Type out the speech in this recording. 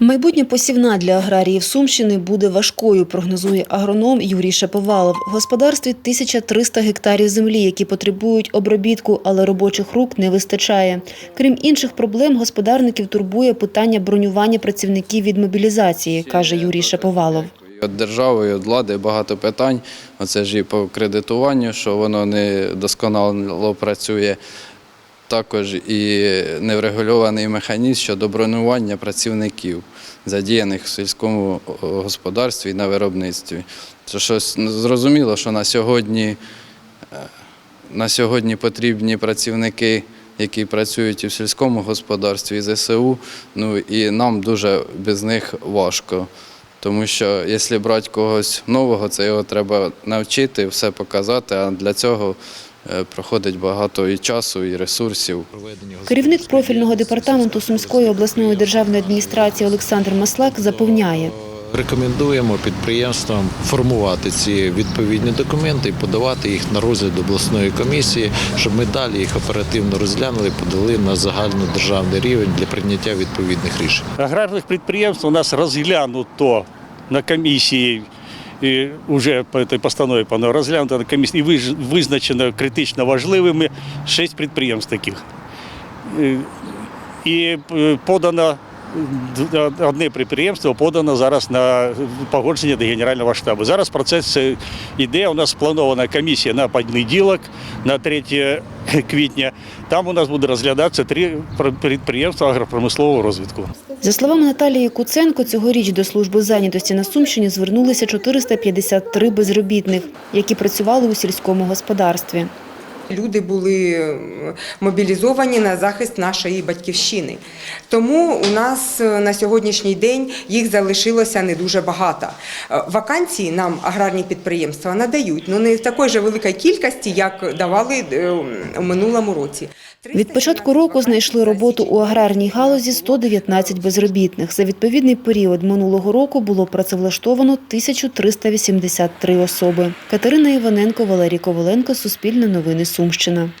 Майбутня посівна для аграріїв Сумщини буде важкою, прогнозує агроном Юрій Шаповалов. В господарстві 1300 гектарів землі, які потребують обробітку, але робочих рук не вистачає. Крім інших проблем, господарників турбує питання бронювання працівників від мобілізації, каже Юрій Шаповалов. Від держави, від влади багато питань. Оце ж і по кредитуванню, що воно не досконало працює. Також і неврегульований механізм щодо бронювання працівників, задіяних в сільському господарстві і на виробництві. Це щось ну, зрозуміло, що на сьогодні, е, на сьогодні потрібні працівники, які працюють і в сільському господарстві, і ЗСУ. Ну і нам дуже без них важко. Тому що якщо брати когось нового, це його треба навчити, все показати, а для цього проходить багато і часу, і ресурсів. Керівник профільного департаменту Сумської обласної державної адміністрації Олександр Маслак запевняє. Рекомендуємо підприємствам формувати ці відповідні документи і подавати їх на розгляд обласної комісії, щоб ми далі їх оперативно розглянули, подали на загальнодержавний рівень для прийняття відповідних рішень. Аграрних підприємств у нас розглянуто на комісії. І вже по цій постанові пане розглянуто на комісії і визначено критично важливими шість підприємств таких. Е, І е, подано одне підприємство подано зараз на погодження до Генерального штабу. Зараз процес е, іде. У нас спланована комісія на понеділок, на 3 квітня. Там у нас буде розглядатися три пр- підприємства агропромислового розвитку. За словами Наталії Куценко, цьогоріч до служби зайнятості на Сумщині звернулися 453 безробітних, які працювали у сільському господарстві. Люди були мобілізовані на захист нашої батьківщини. Тому у нас е, на сьогоднішній день їх залишилося не дуже багато. Е, Вакансії нам аграрні підприємства надають, але не в такої ж великій кількості, як давали е, у минулому році. Від початку року знайшли роботу у аграрній галузі 119 безробітних. За відповідний період минулого року було працевлаштовано 1383 особи. Катерина Іваненко, Валерій Коваленко, Суспільне новини Сумщина.